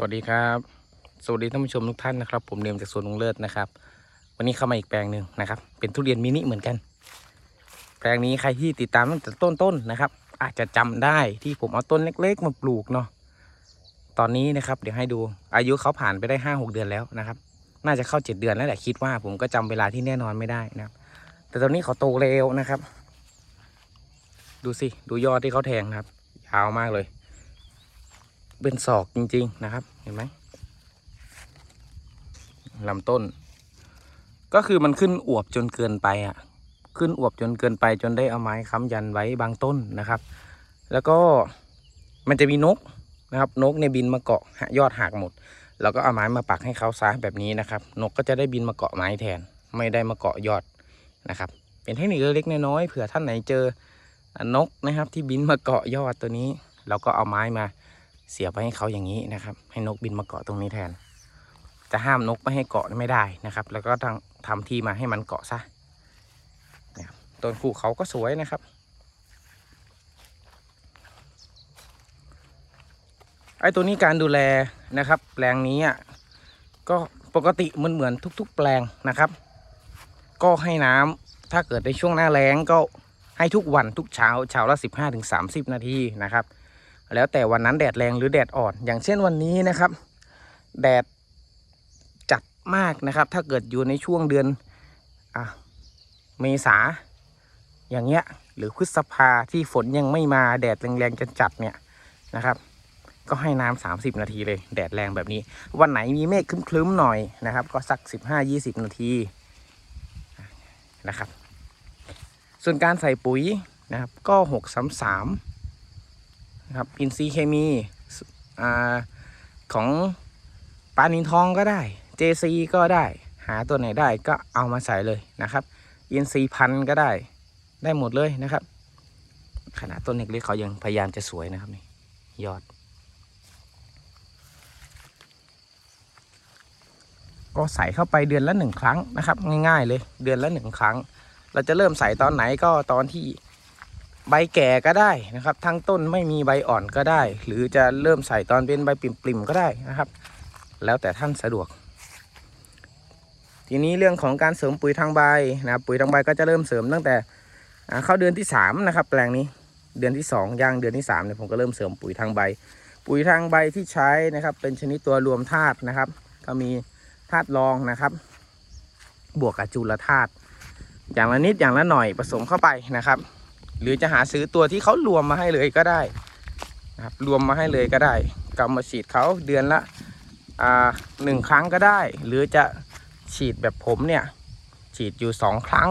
สวัสดีครับสวัสดีท่านผู้ชมทุกท่านนะครับ ผมเนมจากสวนลุงเลิศนะครับ วันนี้เข้ามาอีกแปลงหนึ่งนะครับ เป็นทุเรียนมินิเหมือนกัน แปลงนี้ใครที่ติดตามตั้งแต่ต้นๆนะครับ อาจจะจำได้ที่ผมเอาต้นเล็ก ๆ มาปลูกเนาะตอนนี้นะครับ เดี๋ยวให้ดูอายุเขาผ่านไปได้ห้าหกเดือนแล้วนะครับ น่าจะเข้าเจ็ดเดือนแล้วแหละคิดว่าผมก็จำเวลาที่แน่นอนไม่ได้นะครับ แต่ตอนนี้เขาโตเร็วนะครับ ดูสิดูยอดที่เขาแทงครับยาวมากเลย เป็นศอกจริง ๆ นะครับ เห็นไหมลำต้น ก็คือมันขึ้นอวบจนเกินไปอะ ขึ้นอวบจนเกินไปจนได้เอาไม้ค้ำยันไว้บางต้นนะครับ แล้วก็มันจะมีนกนะครับ นกในยบินมาเกาะยอดหักหมด แล้วก็เอาไม้มาปักให้เขาซะแบบนี้นะครับ นกก็จะได้บินมาเกาะไม้แทน ไม่ได้มาเกาะยอดนะครับ เป็นเทคนิคเล็กๆน้อยๆเผื่อท่านไหนเจอนกนะครับ ที่บินมาเกาะยอดตัวนี้ เราก็เอาไม้มา เสียบไว้ให้เขาอย่างนี้นะครับ ให้นกบินมาเกาะตรงนี้แทน จะห้ามนกไม่ให้เกาะไม่ได้นะครับ แล้วก็ต้องทำที่มาให้มันเกาะซะนะครับต้นคู่เขาก็สวยนะครับไอ้ตัวนี้การดูแลนะครับ แปลงนี้อะก็ปกติเหมือนเหมือนทุก ๆ แปลงนะครับ ก็ให้น้ำถ้าเกิดในช่วงหน้าแล้งก็ให้ทุกวันทุกเช้าเช้าละ 15-30 นาทีนะครับ แล้วแต่วันนั้นแดดแรงหรือแดดอ่อน อย่างเช่นวันนี้นะครับ แดดจัดมากนะครับ ถ้าเกิดอยู่ในช่วงเดือนอะเมษาอย่างเงี้ยหรือพฤษภาที่ฝนยังไม่มาแดดแรงๆจัดเนี่ยนะครับ ก็ให้น้ำสามสิบนาทีเลยแดดแรงแบบนี้ วันไหนมีเมฆครึ้มๆหน่อยนะครับ ก็สักสิบห้ายี่สิบนาทีนะครับ ส่วนการใส่ปุ๋ยนะครับก็หกสามสาม นะครับอินทรีย์เคมีอาของปลานินทองก็ได้ JC ก็ได้ หาตัวไหนได้ก็เอามาใส่เลยนะครับอินทรีย์พันธ์ก็ได้ได้หมดเลยนะครับ ขนาดต้นเล็กๆเขายังพยายามจะสวยนะครับนี่ยอด ก็ใส่เข้าไปเดือนละหนึ่งครั้งนะครับ ง่ายๆเลยเดือนละหนึ่งครั้ง เราจะเริ่มใส่ตอนไหนก็ตอนที่ ใบแก่ก็ได้นะครับ ทั้งต้นไม่มีใบอ่อนก็ได้ หรือจะเริ่มใส่ตอนเป็นใบปริ่มๆก็ได้นะครับ แล้วแต่ท่านสะดวก ทีนี้เรื่องของการเสริมปุ๋ยทางใบนะครับปุ๋ยทางใบก็จะเริ่มเสริมตั้งแต่เข้าเดือนที่สามนะครับแปลงนี้เดือนที่สองย่างเดือนที่สามเนี่ยผมก็เริ่มเสริมปุ๋ยทางใบ ปุ๋ยทางใบที่ใช้นะครับ เป็นชนิดตัวรวมธาตุนะครับ ก็มีธาตุรองนะครับ บวกกับจุลธาตุอย่างละนิดอย่างละหน่อยผสมเข้าไปนะครับ หรือจะหาซื้อตัวที่เขารวมมาให้เลยก็ได้นะครับรวมมาให้เลยก็ได้กำมาฉีดเขาเดือนละอ่าหนึ่งครั้งก็ได้ หรือจะฉีดแบบผมเนี่ยฉีดอยู่สองครั้ง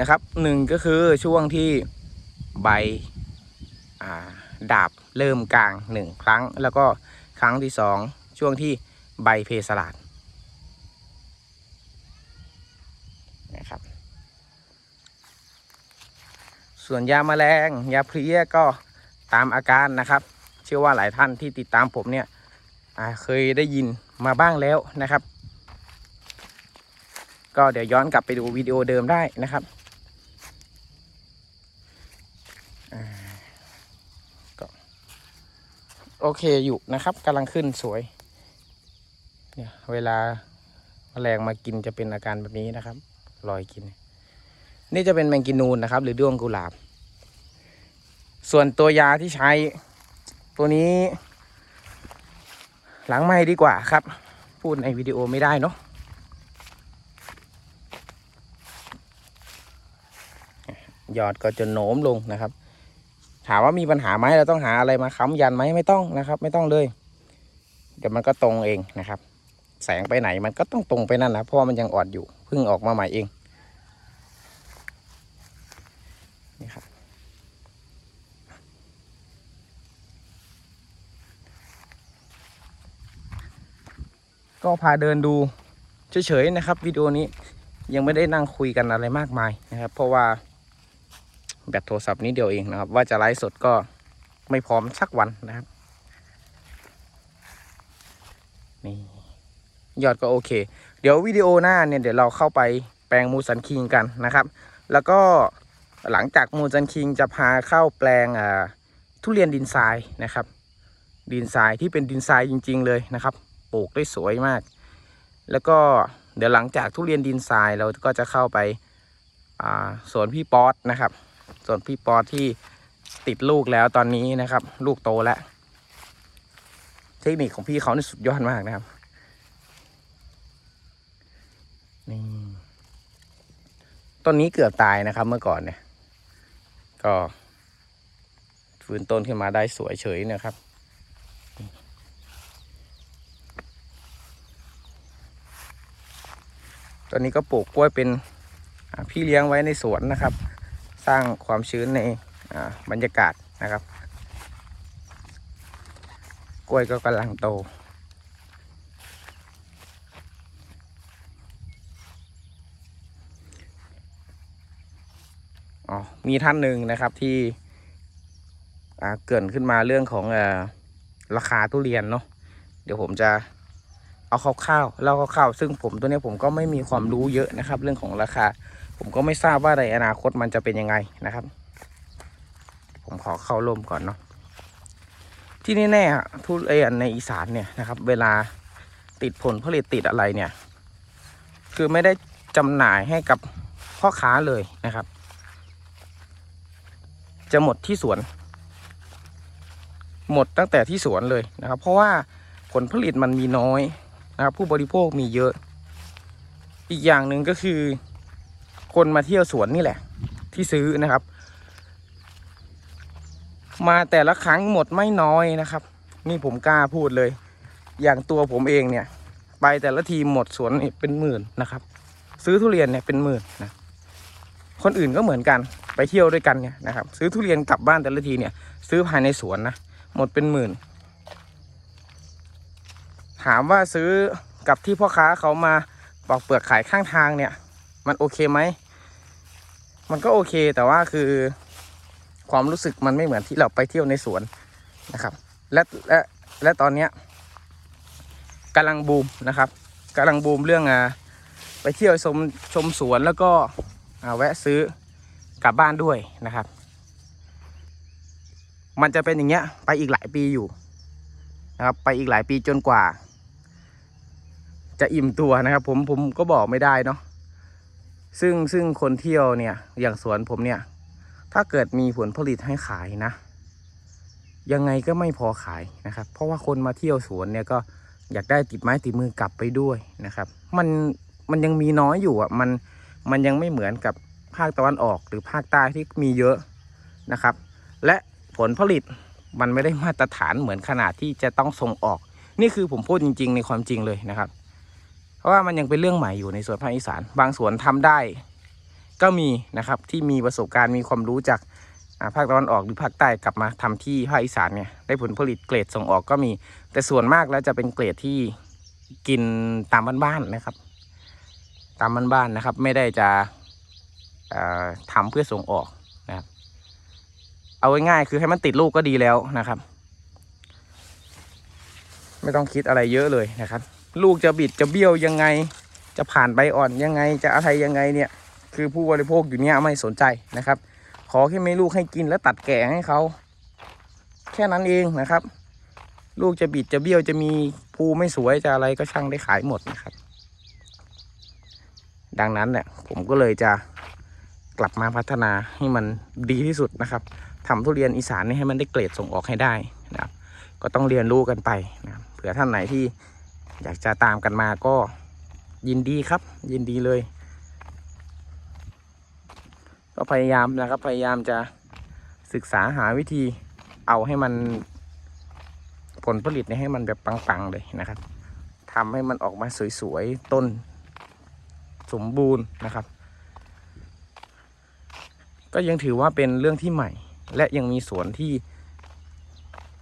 นะครับหนึ่งก็คือช่วงที่ใบาดาบเริ่มกลางหนึ่งครั้ง แล้วก็ครั้งที่สองช่วงที่ใบเพสลาดนะครับ ส่วนยาแมลงยาเพลี้ยก็ตามอาการนะครับ เชื่อว่าหลายท่านที่ติดตามผมเนี่ยเคยได้ยินมาบ้างแล้วนะครับ ก็เดี๋ยวย้อนกลับไปดูวิดีโอเดิมได้นะครับก็โอเคอยู่นะครับกำลังขึ้นสวยเนี่ยเวลาแมลงมากินจะเป็นอาการแบบนี้นะครับลอยกิน นี่จะเป็นแมงกินูนนะครับ หรือด้วงกุหลาบ ส่วนตัวยาที่ใช้ ตัวนี้ หลังไม่ดีกว่าครับ พูดในวิดีโอไม่ได้เนาะยอดก็จะโน้มลงนะครับ ถามว่ามีปัญหาไหมเราต้องหาอะไรมาค้ำยันไหมไม่ต้องนะครับ ไม่ต้องเลย เดี๋ยวมันก็ตรงเองนะครับ แสงไปไหนมันก็ต้องตรงไปนั่นนะเพราะมันยังอ่อนอยู่เพิ่งออกมาใหม่เอง นี่ครับ ก็พาเดินดูเฉยๆนะครับวิดีโอนี้ยังไม่ได้นั่งคุยกันอะไรมากมายนะครับ เพราะว่าแบตโทรศัพท์นี้เดียวเองนะครับ ว่าจะไลฟ์สดก็ไม่พร้อมสักวันนะครับนี่ยอดก็โอเค เดี๋ยววิดีโอหน้าเนี่ยเดี๋ยวเราเข้าไปแปลงมูสันคิงกันนะครับ แล้วก็หลังจากมูสันคิงจะพาเข้าแปลงทุเรียนดินทรายนะครับ ดินทรายที่เป็นดินทรายจริง ๆ เลยนะครับ ปลูกได้สวยมาก แล้วก็เดี๋ยวหลังจากทุเรียนดินทรายเราก็จะเข้าไปาสวนพี่ป๊อตนะครับสวนพี่ป๊อตที่ติดลูกแล้วตอนนี้นะครับ ลูกโตแล้ว เทคนิคของพี่เขานี่สุดยอดมากนะครับนี่ต้นนี้เกือบตายนะครับเมื่อก่อนเนี่ย ก็ฟื้นต้นขึ้นมาได้สวยเฉยนะครับ ตอนนี้ก็ปลูกกล้วยเป็นพี่เลี้ยงไว้ในสวนนะครับ สร้างความชื้นในบรรยากาศนะครับ กล้วยก็กำลังโตอ๋อมีท่านหนึ่งนะครับที่เกรินขึ้นมาเรื่องของอราคาทุเรียนเนาะเดี๋ยวผมจะ เอาคร่าวๆเล่าคร่าวๆซึ่งผมตัวเนี้ยผมก็ไม่มีความรู้เยอะนะครับ เรื่องของราคา ผมก็ไม่ทราบว่าในอนาคตมันจะเป็นยังไงนะครับ ผมขอเข้าร่มก่อนเนาะที่แน่ๆอะทุเรียนในอีสานเนี่ยนะครับ เวลาติดผลผลิตติดอะไรเนี่ย คือไม่ได้จำหน่ายให้กับพ่อค้าเลยนะครับ จะหมดที่สวน หมดตั้งแต่ที่สวนเลยนะครับ เพราะว่าผลผลิตมันมีน้อย นะครับผู้บริโภคมีเยอะ อีกอย่างหนึ่งก็คือ คนมาเที่ยวสวนนี่แหละ ที่ซื้อนะครับ มาแต่ละครั้งหมดไม่น้อยนะครับ นี่ผมกล้าพูดเลย อย่างตัวผมเองเนี่ย ไปแต่ละทีหมดสวนเป็นหมื่นนะครับ ซื้อทุเรียนเนี่ยเป็นหมื่นนะคนอื่นก็เหมือนกันไปเที่ยวด้วยกันเนี่ยนะครับ ซื้อทุเรียนกลับบ้านแต่ละทีเนี่ย ซื้อภายในสวนนะหมดเป็นหมื่น ถามว่าซื้อกับที่พ่อค้าเขามาปอกเปลือกขายข้างทางเนี่ย มันโอเคไหม มันก็โอเคแต่ว่าคือความรู้สึกมันไม่เหมือนที่เราไปเที่ยวในสวนนะครับ และและและตอนเนี้ยกำลังบูมนะครับกำลังบูมเรื่องอ่าไปเที่ยวชมชมสวนแล้วก็แวะซื้อกลับบ้านด้วยนะครับ มันจะเป็นอย่างเงี้ยไปอีกหลายปีอยู่นะครับ ไปอีกหลายปีจนกว่า จะอิ่มตัวนะครับ ผมผมก็บอกไม่ได้เนาะซึ่งซึ่งคนเที่ยวเนี่ย อย่างสวนผมเนี่ย ถ้าเกิดมีผลผลิตให้ขายนะ ยังไงก็ไม่พอขายนะครับ เพราะว่าคนมาเที่ยวสวนเนี่ยก็อยากได้ติดไม้ติดมือกลับไปด้วยนะครับ มันมันยังมีน้อยอยู่อะมันมันยังไม่เหมือนกับภาคตะวันออกหรือภาคใต้ที่มีเยอะนะครับ และผลผลิตมันไม่ได้มาตรฐานเหมือนขนาดที่จะต้องส่งออก นี่คือผมพูดจริง ๆ ในความจริงเลยนะครับ ราะว่ามันยังเป็นเรื่องใหม่อยู่ในส่วนภาคอีสาน บางสวนทำได้ ก็มีนะครับที่มีประสบการณ์มีความรู้จากภาคตะวันออกหรือภาคใต้กลับมาทำที่ภาคอีสานเนี่ยได้ผลผลิตเกรดส่งออกก็มี แต่ส่วนมากแล้วจะเป็นเกรดที่กินตามบ้านๆนะครับ ตามบ้านๆนะครับ ไม่ได้จะเอ่อทำเพื่อส่งออกนะครับ เอาง่ายๆคือให้มันติดลูกก็ดีแล้วนะครับ ไม่ต้องคิดอะไรเยอะเลยนะครับ ลูกจะบิดจะเบี้ยวยังไง จะผ่านใบอ่อนยังไงจะอะไรยังไงเนี่ย คือผู้บริโภคอยู่เนี่ยไม่สนใจนะครับ ขอแค่ไม่ลูกให้กินแล้วตัดแก่ให้เขาแค่นั้นเองนะครับ ลูกจะบิดจะเบี้ยวจะมีภูไม่สวยจะอะไรก็ช่างได้ขายหมดนะครับ ดังนั้นเนี่ยผมก็เลยจะกลับมาพัฒนาให้มันดีที่สุดนะครับทำทุเรียนอีสานนี่ให้มันได้เกรดส่งออกให้ได้นะครับ ก็ต้องเรียนรู้กันไปนะครับเผื่อท่านไหนที่ อยากจะตามกันมาก็ยินดีครับ ยินดีเลย ก็พยายามนะครับ พยายามจะศึกษาหาวิธีเอาให้มันผลผลิตเนี่ยให้มันแบบปังๆเลยนะครับทำให้มันออกมาสวยๆ ต้นสมบูรณ์นะครับ ก็ยังถือว่าเป็นเรื่องที่ใหม่ และยังมีสวนที่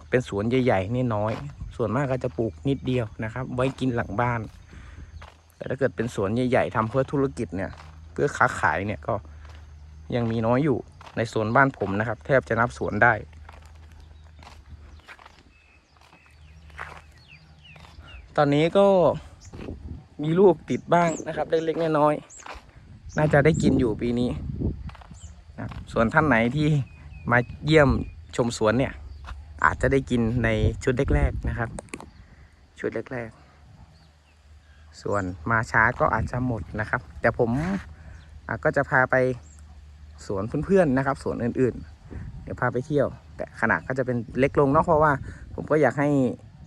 เป็นสวนใหญ่ๆนี่น้อย ส่วนมากก็จะปลูกนิดเดียวนะครับ ไว้กินหลังบ้าน แต่ถ้าเกิดเป็นสวนใหญ่ๆทำเพื่อธุรกิจเนี่ย เพื่อค้าขายเนี่ยก็ยังมีน้อยอยู่ในสวนบ้านผมนะครับ แทบจะนับสวนได้ ตอนนี้ก็มีลูกติดบ้างนะครับ เล็กๆน้อยๆน่าจะได้กินอยู่ปีนี้นะส่วนท่านไหนที่มาเยี่ยมชมสวนเนี่ย อาจจะได้กินในชุดแรกๆนะครับ ชุดแรกๆ ส่วนมาช้าก็อาจจะหมดนะครับ แต่ผมก็จะพาไปสวนเพื่อนๆนะครับสวนอื่นๆ เดี๋ยวพาไปเที่ยว แต่ขนาดก็จะเป็นเล็กลงเนาะเพราะว่าผมก็อยากให้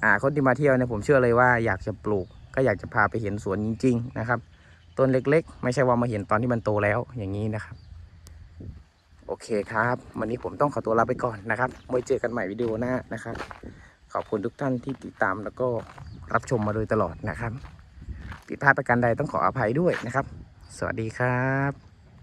อ่าคนที่มาเที่ยวเนี่ยผมเชื่อเลยว่าอยากจะปลูก ก็อยากจะพาไปเห็นสวนจริง ๆ นะครับต้นเล็ก ๆ ไม่ใช่ว่ามาเห็นตอนที่มันโตแล้วอย่างนี้นะครับ โอเคครับ วันนี้ผมต้องขอตัวลาไปก่อนนะครับไว้เจอกันใหม่วิดีโอหน้านะครับ ขอบคุณทุกท่านที่ติดตามแล้วก็รับชมมาโดยตลอดนะครับผิดพลาดประการใดต้องขออภัยด้วยนะครับ สวัสดีครับ